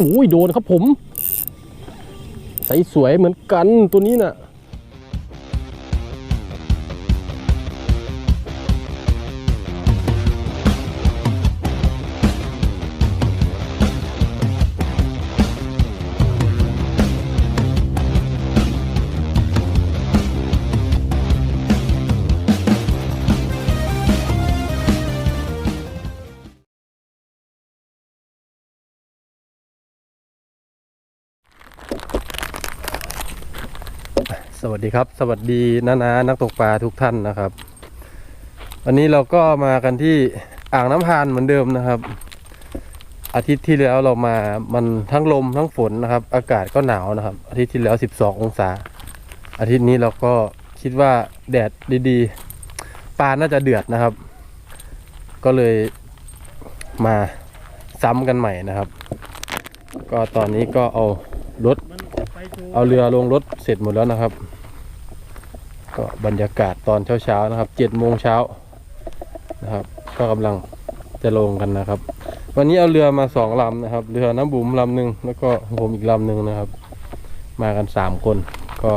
โอ้ยโดนครับผมใสสวยเหมือนกันตัวนี้น่ะ สดีครับ สวัสดีน้านานักตกปลาทุกท่านนะครับ วันนี้เราก็มากันที่อ่างน้ำพานเหมือนเดิมนะครับ อาทิตย์ที่แล้วเรามามันทั้งลมทั้งฝนนะครับ อากาศก็หนาวนะครับ อาทิตย์ที่แล้ว 12 องศา อาทิตย์นี้เราก็คิดว่าแดดดีๆปลาน่าจะเดือดนะครับ ก็เลยมาซ้ำกันใหม่นะครับ ก็ตอนนี้ก็เอารถเอาเรือลงรถเสร็จหมดแล้วนะครับ ก็บรรยากาศตอนเช้าๆนะครับเจ็ดโมงเช้านะครับ ก็กำลังจะลงกันนะครับ วันนี้เอาเรือมาสองลำนะครับ เรือน้ำบุ๋มลำหนึ่งแล้วก็ผมอีกลำหนึ่งนะครับ มากันสามคน ก็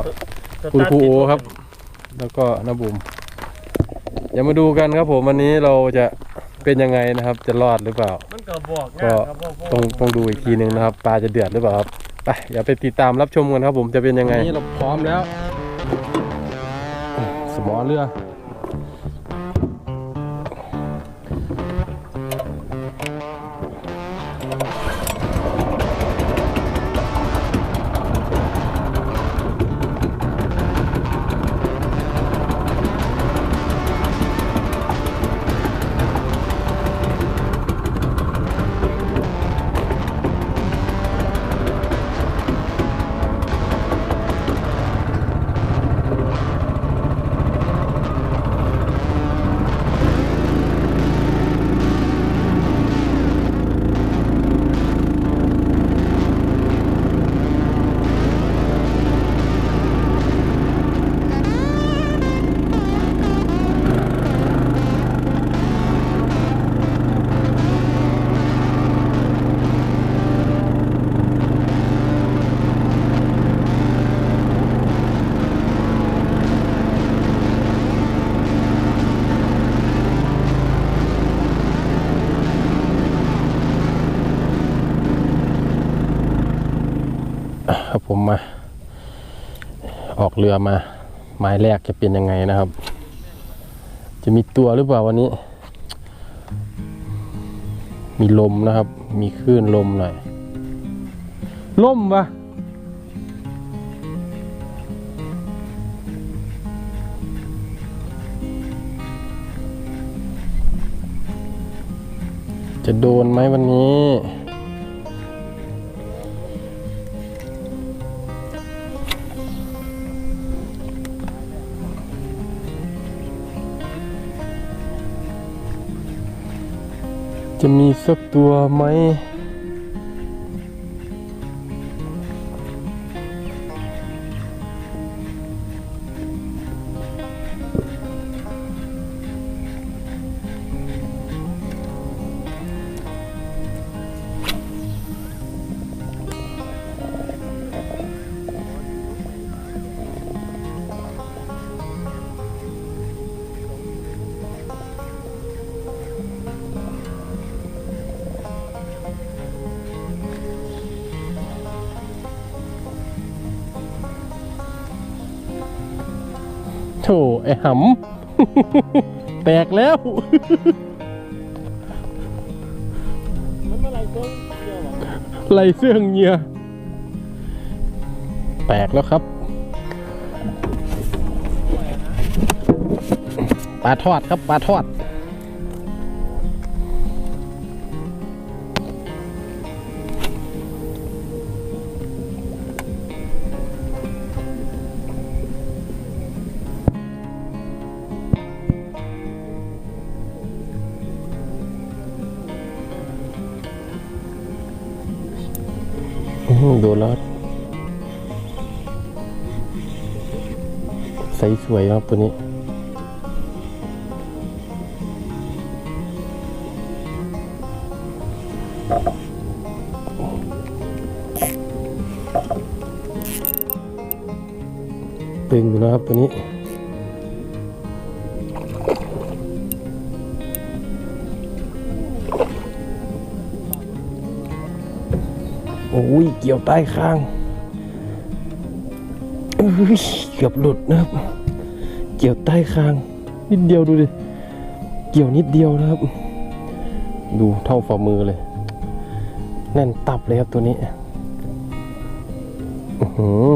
คุณครูโอครับ แล้วก็น้ำบุ๋มเดี๋ยวมาดูกันครับผมวันนี้เราจะเป็นยังไงนะครับ จะรอดหรือเปล่ามันก็บอกก็ง่ายครับบอกต้องต้องดูอีกทีหนึ่งนะครับ ปลาจะเดือดหรือเปล่าครับไปอย่าไปติดตามรับชมกันครับผมจะเป็นยังไงนี่เราพร้อมแล้ว สมอเรือ ครับผมมา ออกเรือมาหมายแรกจะเป็นยังไงนะครับ จะมีตัวหรือเปล่าวันนี้ มีลมนะครับ มีคลื่นลมหน่อยลมปะจะโดนไหมวันนี้ สักตัวไหม โถไอ้หำ แตกแล้ว มันเมื่อไรเพิ่งเดียวไหลเสื่องเงียแตกแล้วครับ ปลาทอดครับ ปลาทอด Hmm. dolar. Size wayang lah apa ni? Pink guna lah apa ni? โอ้ยเกี่ยวใต้คางเกือบหลุดนะครับ เกี่ยวใต้คาง นิดเดียวดูดิ เกี่ยวนิดเดียวนะครับ ดูเท่าฝ่ามือเลย แน่นตับเลยครับตัวนี้อื้อหือ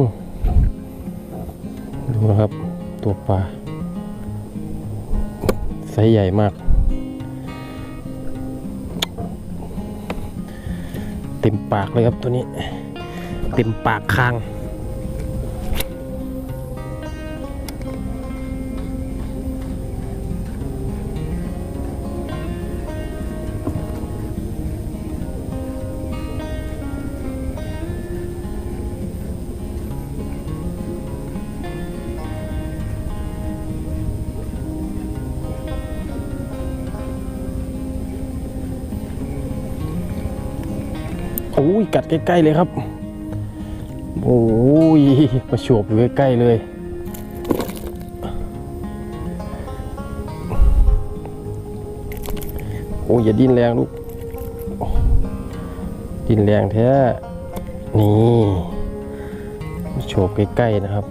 ดูนะครับ ตัวปลาไซส์ใหญ่มาก เต็มปากเลยครับตัวนี้ เต็มปากคาง อ้ยกัดใกล้ๆเลยครับ โอ้ยประชวบอยู่ใกล้ๆเลยโอ้ยอย่าดิ้นแรงลูกดิ้นแรงแท้นี่ประชบใกล้ๆนะครับ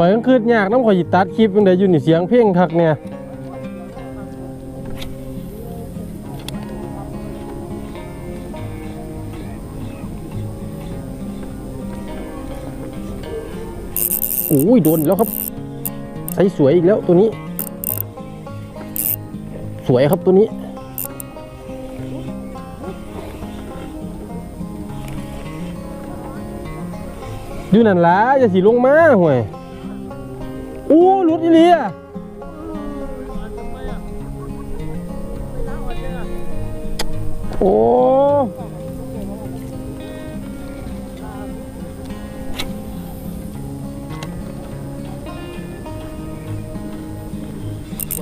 ข่อยกลางคืนยากน้ำข่อยสิตัดคลิปยังไดอยู่นี่เสียงเพลงคักเนี่ยโอ้ยโดนแล้วครับใสสวยอีกแล้วตัวนี้ สวยครับตัวนี้ อยู่นั่นละอย่าสิลงมาห่วย อู้หลุดอีเลียโอ้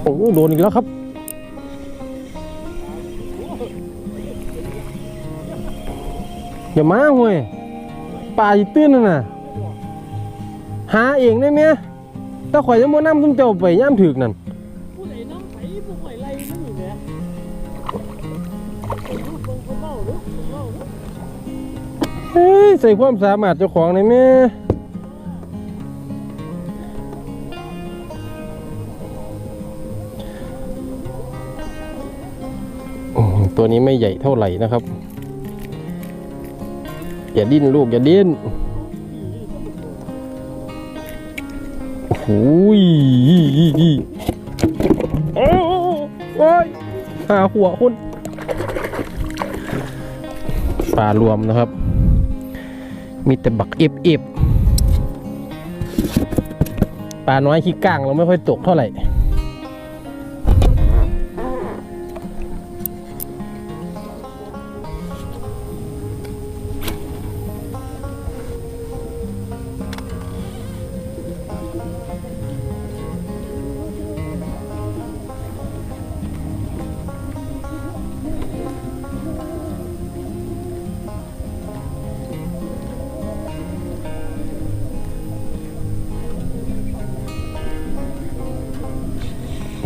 โอ้โดนอีกแล้วครับ อย่ามาห่วยป่าอีตื้นนั่นน่ะหาเองได้ไหม ถ้าข่อยจะมัวน้ำตุ้มเจ้าไปย่ำถึกนั่นผู้ใดน้ำไผ่ผู้ใดไรนั่นอยู่เนี่ยลูกเบิ่งคนเล่าเด้อคนเล่าเด้อเฮ้ยใส่ความสามารถเจ้าของได้ไหมอืมตัวนี้ไม่ใหญ่เท่าไหร่นะครับ อย่าดิ้นลูกอย่าดิ้น โอ้ยโอ้โอ้ยหาหัวคุณปลารวมนะครับ มีแต่บักเอฟเอฟปลาน้อยขี้ก้างเราไม่ค่อยตกเท่าไหร่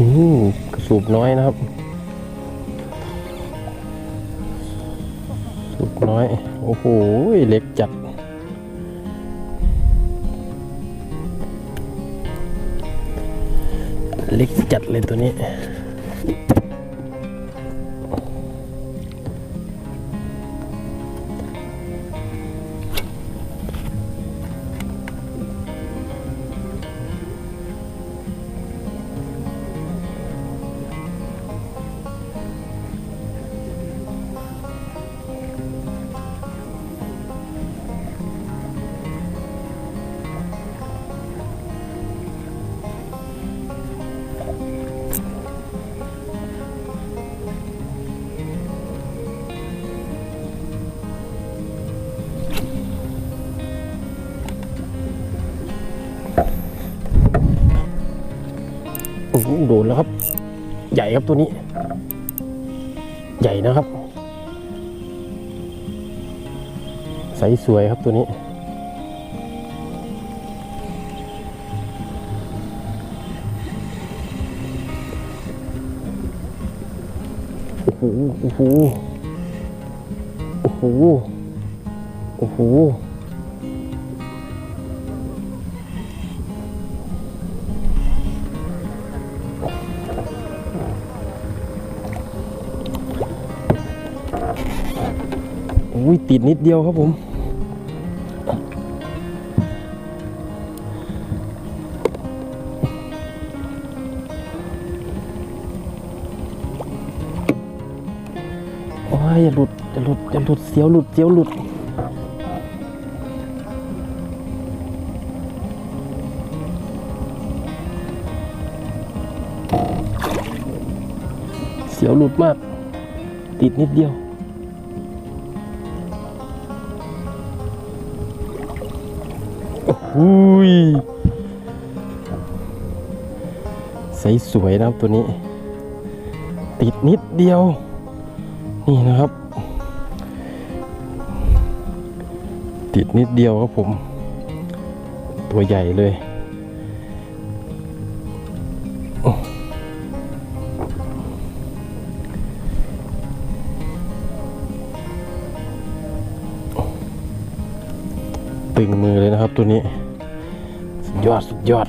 อืมกระสูบน้อยนะครับ สูบน้อย โอ้โห เล็กจัด เล็กจัดเลยตัวนี้ โดนแล้วครับ ใหญ่ครับตัวนี้ ใหญ่นะครับ ใสสวยครับตัวนี้ โอ้โห โอ้โห โอ้โห โอ้โห อุ้ยติดนิดเดียวครับผม โอ้ยอย่าหลุดอย่าหลุดอย่าหลุดเสียวหลุดเสียวหลุดเสียวหลุดมาก ติดนิดเดียว อุ้ยใสสวยนะครับตัวนี้ ติดนิดเดียว นี่นะครับ ติดนิดเดียวครับผม ตัวใหญ่เลยตึงมือเลยนะครับตัวนี้ ยอด สุดยอด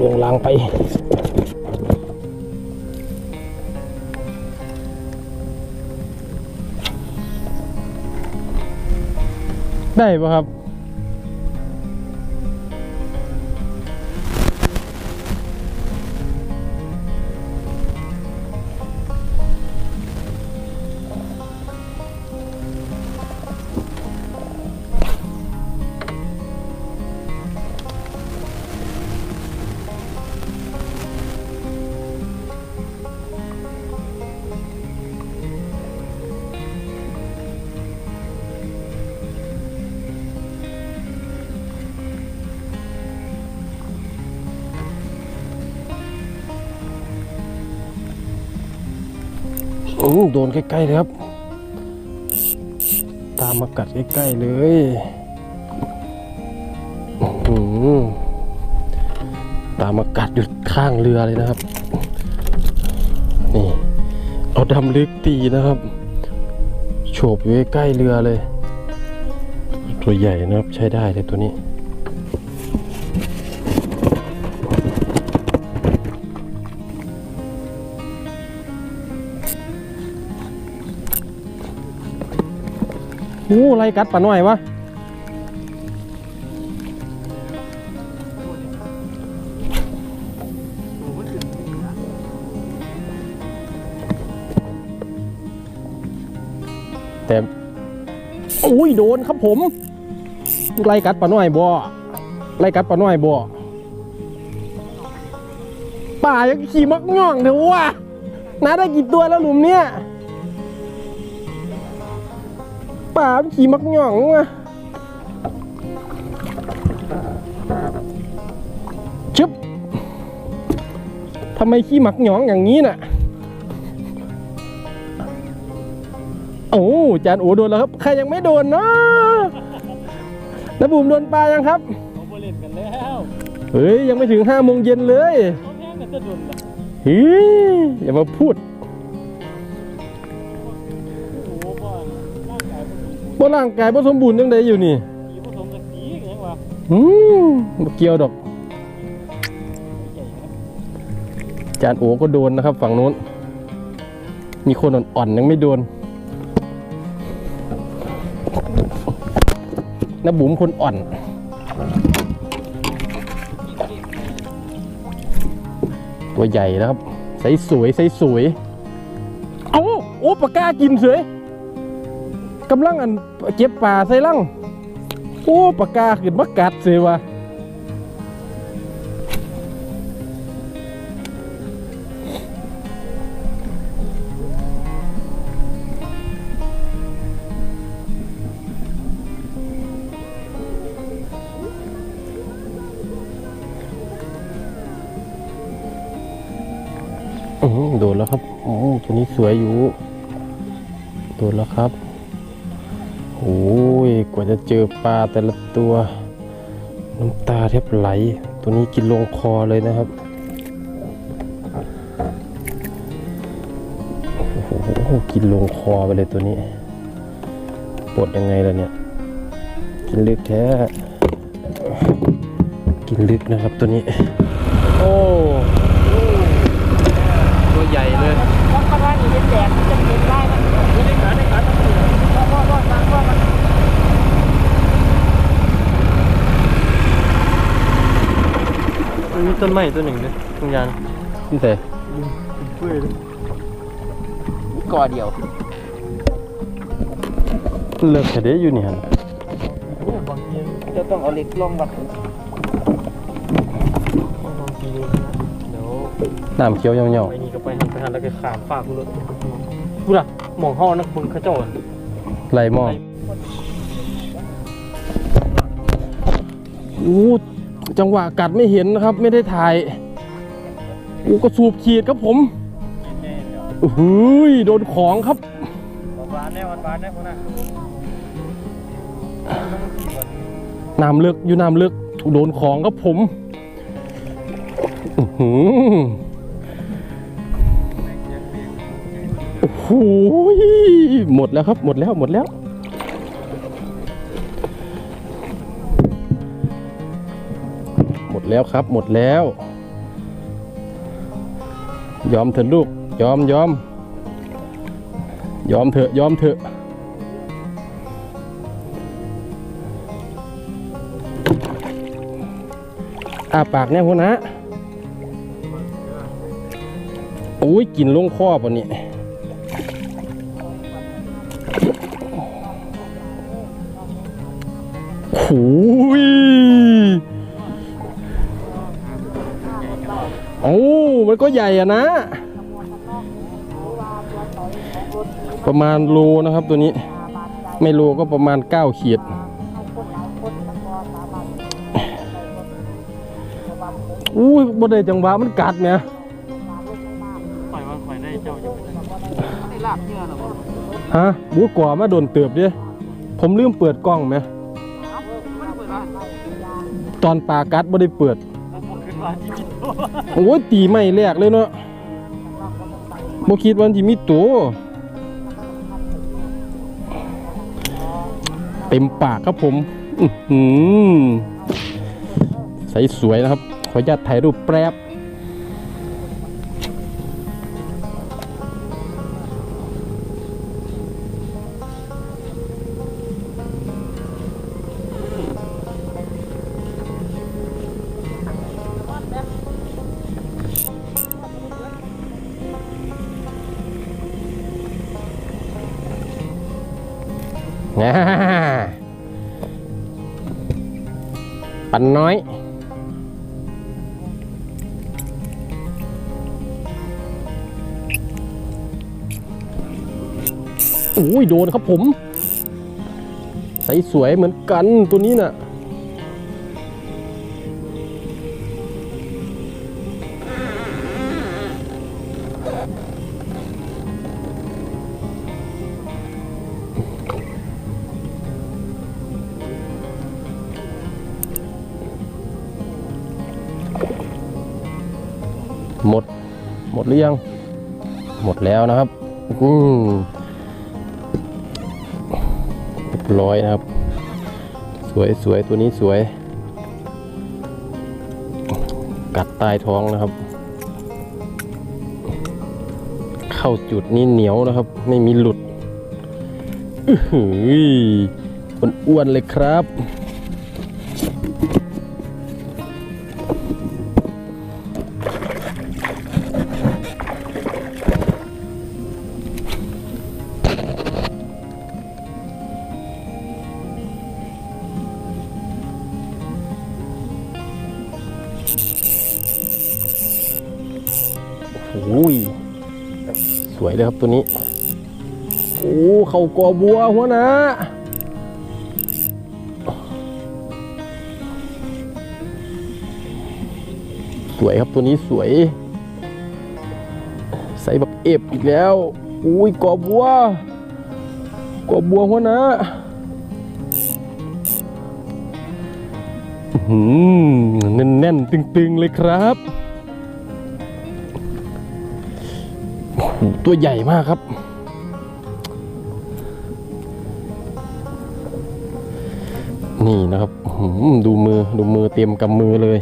ลงลางไป ได้ป่ะครับ ใกล้ๆเลยตามอากาศอยู่ข้างเรือเลยนะครับ นี่ เอาดำลึกตีนะครับ โฉบอยู่ใกล้เรือเลย ตัวใหญ่นะครับใช้ได้เลยตัวนี้ โอ้ไรกัดป่าหน่อยวะแต่อุ้ยโดนครับผมไล่กัดป่าน้อยบ่ไล่กัดป่าน้อยบ่ป่ายังขี่มักง่องเถอะวะน้าได้กี่ตัวแล้วหลุมเนี้ย ป่ามันขี่มักง่องวะชึบทำไมขี้มักหยองอย่างนี้น่ะ โอ้จานโอโดนแล้วครับ ใครยังไม่โดนเนาะน้าบุ๋มโดนปลายังครับเขาไปเล่นกันแล้วเฮ้ยยังไม่ถึงห้าโมงเย็นเลยเขาแย่งกันจะดุนละเฮ้ยอย่ามาพูดายมันมีว่าร่างกายบ่สมบูรณ์ยังไดอยู่นี่ผีผสมกับสีอย่างเงี้ยวะอืมบ่เกี่ยวดอกใหญ่ครับจานโอก็โดนนะครับ ฝั่งโน้น มีคนอ่อนๆยังไม่โดนน้าบุ๋มคนอ่อนตัวใหญ่นะครับใสสวยใสสวย เอาโอ้ปากกากินเสย กำลังอันเก็บป่าใส่ลังโอ้ปากกาขึ้นมากัดเสยวะอื้อหือโดนแล้วครับ โอ้ ตัวนี้สวยอยู่ โดนแล้วครับ โอ้ยกว่าจะเจอปลาแต่ละตัว น้ำตาแทบไหล ตัวนี้กินลงคอเลยนะครับโอ้โหกินลงคอไปเลยตัวนี้ปวดยังไงล่ะเนี่ย กินลึกแท้ กินลึกนะครับตัวนี้ โอ้ ตัวใหญ่เลย มันก็ว่านี่เป็นแดดมันจะเป็นได้มันไม่ได้ขาได้ขาต้องเหลือพ่อพ่อพ่อฟังพ่อมัน มันมี ต้นไม้ตัวหนึ่งเลยตรงยานนี่แต่เปื่อยเลยก่อเดียว เลิกแต่เด้อยู่นี่ฮะโอ้บางทีจะต้องเอาเหล็กลองวัดบางทีเดี๋ยวน้ำเขียวเหี่ยวไปนี่ก็ไปหันไปหันแล้วก็ขามฝากกูเลยกูล่ะมองห้อนักบึงเขาเจ้าๆไหลมองอู้ จังหวะกัดไม่เห็นนะครับ ไม่ได้ถ่ายอู้ก็สูบขีดครับผมโอ้ยโดนของครับหวานแน่หวานแน่คนน่ะน้ำลึกอยู่น้ำลึกโดนของครับผมโอ้โหหมดแล้วครับหมดแล้วหมดแล้ว ดแล้วครับ หมดแล้ว ยอมเถอะลูก ยอมยอม ยอมเถอะ ยอมเถอะอาปากเนี่ยหัวนะโอ้ยกินลงคอปะนี่โอ้ย โอ้มันก็ใหญ่อะนะ ประมาณโลนะครับตัวนี้ ไม่โลก็ประมาณ9ขีดอุ้ยบ่ได้จังหวะมันกัดเนี่ยปล่อยว่าปล่อยได้เจ้าอยู่ได้ลาบเนื้อหรอฮะบูก่อมาโดนเติบดิผมลืมเปิดกล้องไหมมันเปิดว่าตอนปลากัดบ่ได้เปิด โอ้ยตีไม่แรกเลยเนาะบ่คิดว่าสิมีตัวเต็มปากครับผมอืมใสสวยนะครับ ขออนุญาตถ่ายรูปแป๊บ นะปันน้อย โอ้ยโดนครับผม ใสสวยเหมือนกันตัวนี้น่ะ แล้วนะครับอืมร้อยนะครับ สวยสวยตัวนี้สวย กัดใตายท้องนะครับ เข้าจุดนี้เหนียวนะครับ ไม่มีหลุดอื้อหืออ้วนๆเลยครับ ตัวนี้ โอ้เข่ากอบัวหัวนะสวยครับตัวนี้สวย ใส่แบักเอฟอีกแล้วอุ้ยกอบัวกอบัวหัวนะแน่นแน่นๆตึงๆ เลยครับ ตัวใหญ่มากครับ นี่นะครับดูมือดูมือเตรียมกำมือเลย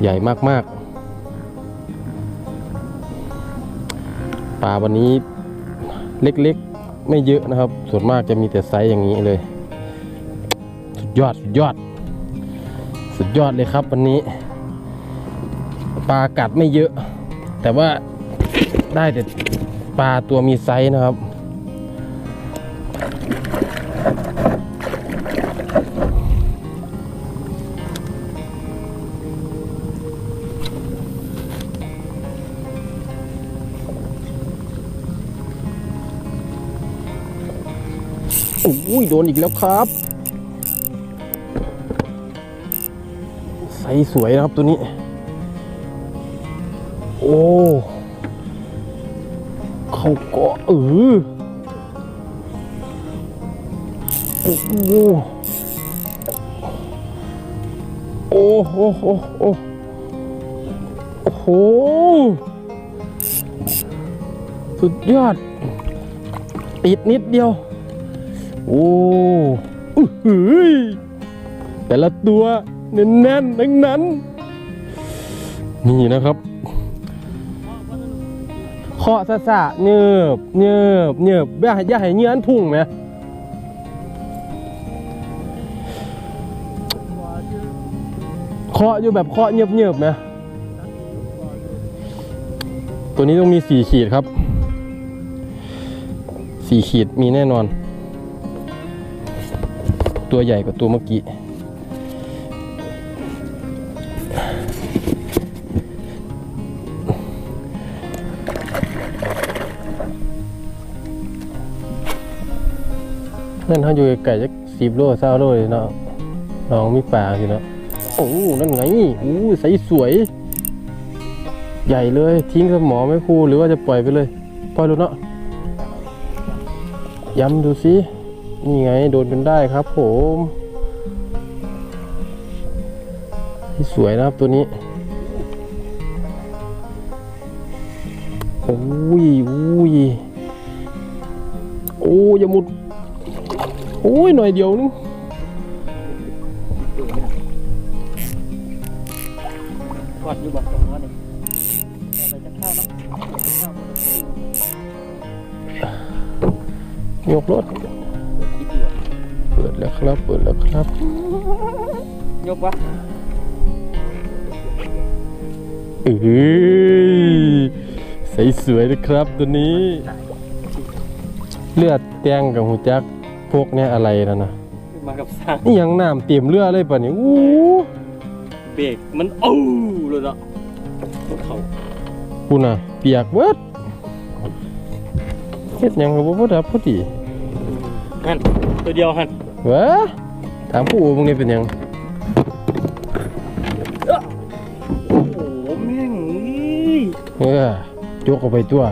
ใหญ่มากๆปลาวันนี้เล็กๆ ไม่เยอะนะครับ ส่วนมากจะมีแต่ไซส์อย่างนี้เลย สุดยอดสุดยอด สุดยอดเลยครับวันนี้ปลากัดไม่เยอะ แต่ว่า ได้แต่ปลาตัวมีไซส์นะครับ โอ้ยโดนอีกแล้วครับใสสวยนะครับตัวนี้ โอ้ เขาก็เออโอ้โหโอ้โหโอ้โหโอ้โหสุดยอด ติดนิดเดียว โอ้อื้อหือแต่ละตัวแน่นๆทั้งนั้น นี่นะครับ เคาะซะซะเนิบเนิบเนิบอย่าให้อย่าให้เงี้ยนพุ่งไหมเคาะอยู่แบบเคาะเงียบเงียบไหมตัวนี้ต้องมีสี่ขีดครับสี่ขีดมีแน่นอน ตัวใหญ่กว่าตัวเมื่อกี้ เพื่อนเขาอยู่ไก่จะสิบโลเศร้าโลเลยเนาะน้องมีปลาสิเนาะโอ้นั่นไงโอ้ใสสวย ใหญ่เลย ทิ้งสมอไม่พูหรือว่าจะปล่อยไปเลยปล่อยดูเนาะย้ำดูสินี่ไงโดนจนได้ครับผมสวยนะครับตัวนี้โอ้ยโอ้ยโอ้ยอย่ามุด อ้ยหน่อยเดียวนึงกอดอยู่บัดตรงนั้นนี่อะไรจะข้าวนะข้าวยกรถเปิดแล้วครับ เปิดแล้วครับ ยกวะเอ้ยใสสวยนะครับตัวนี้ เลือดแตงกับหูจักพว กเนี้ยอะไรนะนะมากับสร้างนี่ยังน้ำเตรียมเรือเลยป่ะนี่อู้เบรกมันโอ้เลยเนาะเขากูน่ะเปียกเบิดเฮ็ดหยังกับบ่พอดับพอดีหันตัวเดียวหันวะถามผู้มึงนี่เป็นหยังโอ้โหแม่งเอ้ยเออจกเอาไปตัว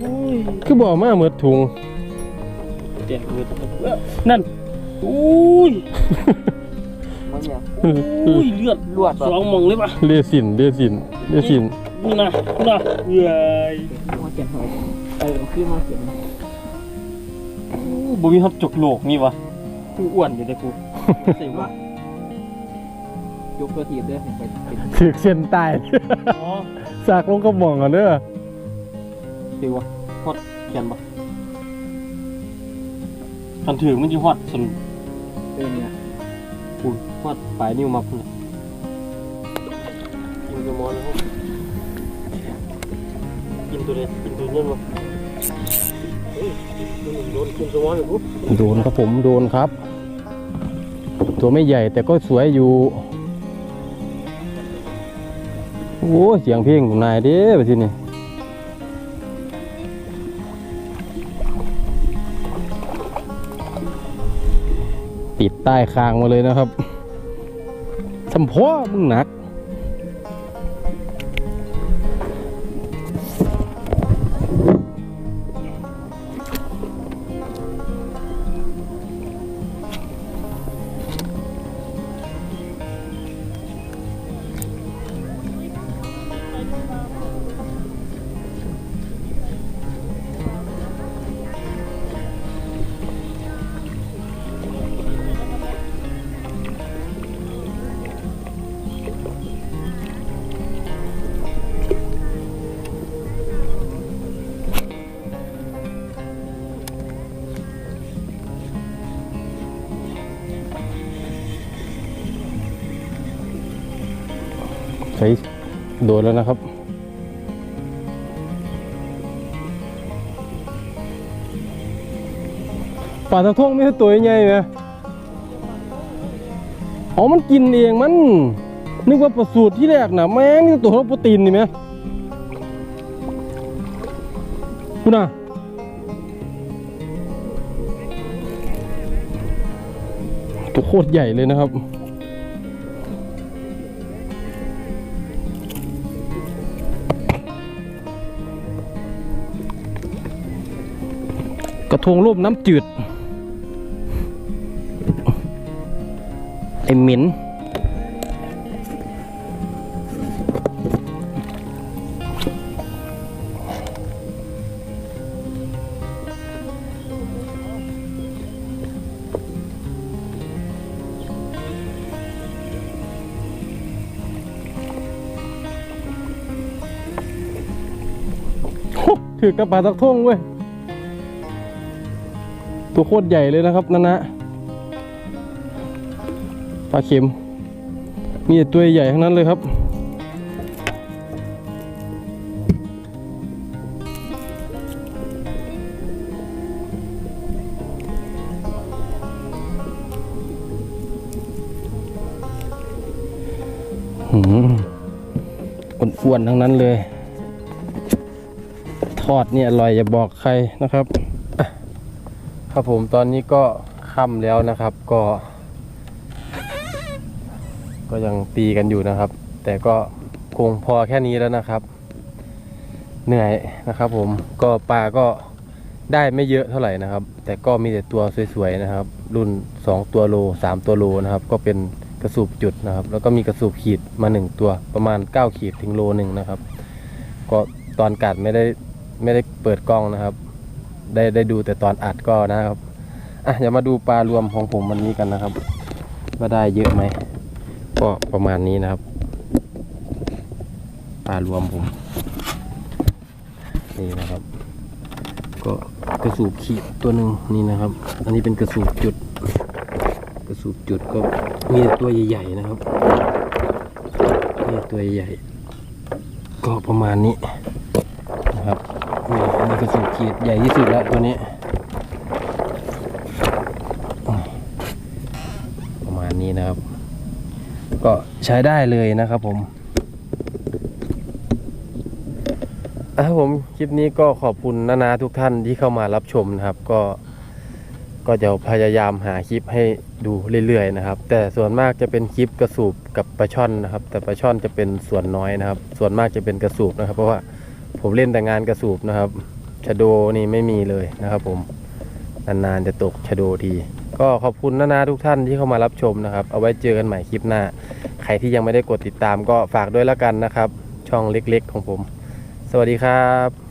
โอ้ยคือบ่เอามาเมิดถุง เตียงมือเอ้อนั่นอุ้ยอุ้ยเลือดลวดสองมองเลยปะเลสินเลสินเลสินนี่นะนี่นะเอ้ยมาเขียนหอยเออคือมาเขียนอู้บ่มีฮับจกโลกนี่วะกูอ้วนอยู่เลยกูเสิวะยกตัวทีบด้วยไปเป็นถึกเส้นใต้อ๋อสากลงกระหม่องกันเด้อเสิวะฮอดเขียนปะ คันถือมันจะฮอดส่วนเออเนี่ยกูฮอดปลายนิ้วมาพุ่นน่ะกินตัวมอนแล้วกินตัวเนี้ยกินตัวเนี้ยมาเฮ้ยมันโดนกินตัวมอนเลยปุ๊บโดนครับผมโดนครับ ตัวไม่ใหญ่แต่ก็สวยอยู่โอ้เสียงเพลงของนายเด้ไปที่นี่ ติดใต้คางมาเลยนะครับสำพ่อมึงหนัก ดแล้วนะครับ ปลาตะท่งไม่ใช่ตัวใหญ่ไหมอ๋อมันกินเองมัน นึกว่าประสูตรที่แรกนะแม่งนี่ตัวโปรตีนนี่ไหมคุณน่ะตัวโคตรใหญ่เลยนะครับ กระทงรูปน้ำจืดไอหม็นถือกระปาสักท่งเว้ย ตัวโคตรใหญ่เลยนะครับนั่นนะปลาเข็มมีแต่ตัวใหญ่ทั้งนั้นเลยครับ หืมอ้วนๆทั้งนั้นเลย ทอดเนี่ยอร่อยอย่าบอกใครนะครับ ครับผมตอนนี้ก็ค่ำแล้วนะครับก็ ก็ยังตีกันอยู่นะครับ แต่ก็คงพอแค่นี้แล้วนะครับ เหนื่อยนะครับ ผมก็ปลาก็ได้ไม่เยอะเท่าไหร่นะครับ แต่ก็มีแต่ตัวสวยๆนะครับ รุ่น 2 ตัวโล 3 ตัวโลนะครับ ก็เป็นกระสูบจุดนะครับ แล้วก็มีกระสูบขีดมา 1 ตัวประมาณ 9 ขีดถึงโลหนึ่งนะครับ ก็ตอนกัดไม่ได้ไม่ได้เปิดกล้องนะครับ ได้ได้ดูแต่ตอนอัดก็นะครับอะเดี๋ยวมาดูปลารวมของผมวันนี้กันนะครับว่าได้เยอะไหมก็ประมาณนี้นะครับปลารวมผม นี่นะครับ ก็กระสูบขีดตัวหนึ่งนี่นะครับ อันนี้เป็นกระสูบจุด กระสูบจุดก็มีตัวใหญ่ๆนะครับนี่ตัวใหญ่ก็ประมาณนี้นะครับ กระสูบขีดใหญ่ที่สุดแล้วตัวนี้ ประมาณนี้นะครับ ก็ใช้ได้เลยนะครับผมอะครับผมคลิปนี้ก็ขอบคุณนานาทุกท่านที่เข้ามารับชมนะครับ ก็ ก็จะพยายามหาคลิปให้ดูเรื่อยๆนะครับ แต่ส่วนมากจะเป็นคลิปกระสูบกับปลาช่อนนะครับ แต่ปลาช่อนจะเป็นส่วนน้อยนะครับ ส่วนมากจะเป็นกระสูบนะครับ เพราะว่าผมเล่นแต่งานกระสูบนะครับ ชะโดนี่ไม่มีเลยนะครับผม นานๆจะตกชะโดที ก็ขอบคุณนานาทุกท่านที่เข้ามารับชมนะครับ เอาไว้เจอกันใหม่คลิปหน้า ใครที่ยังไม่ได้กดติดตามก็ฝากด้วยแล้วกันนะครับ ช่องเล็กๆของผม สวัสดีครับ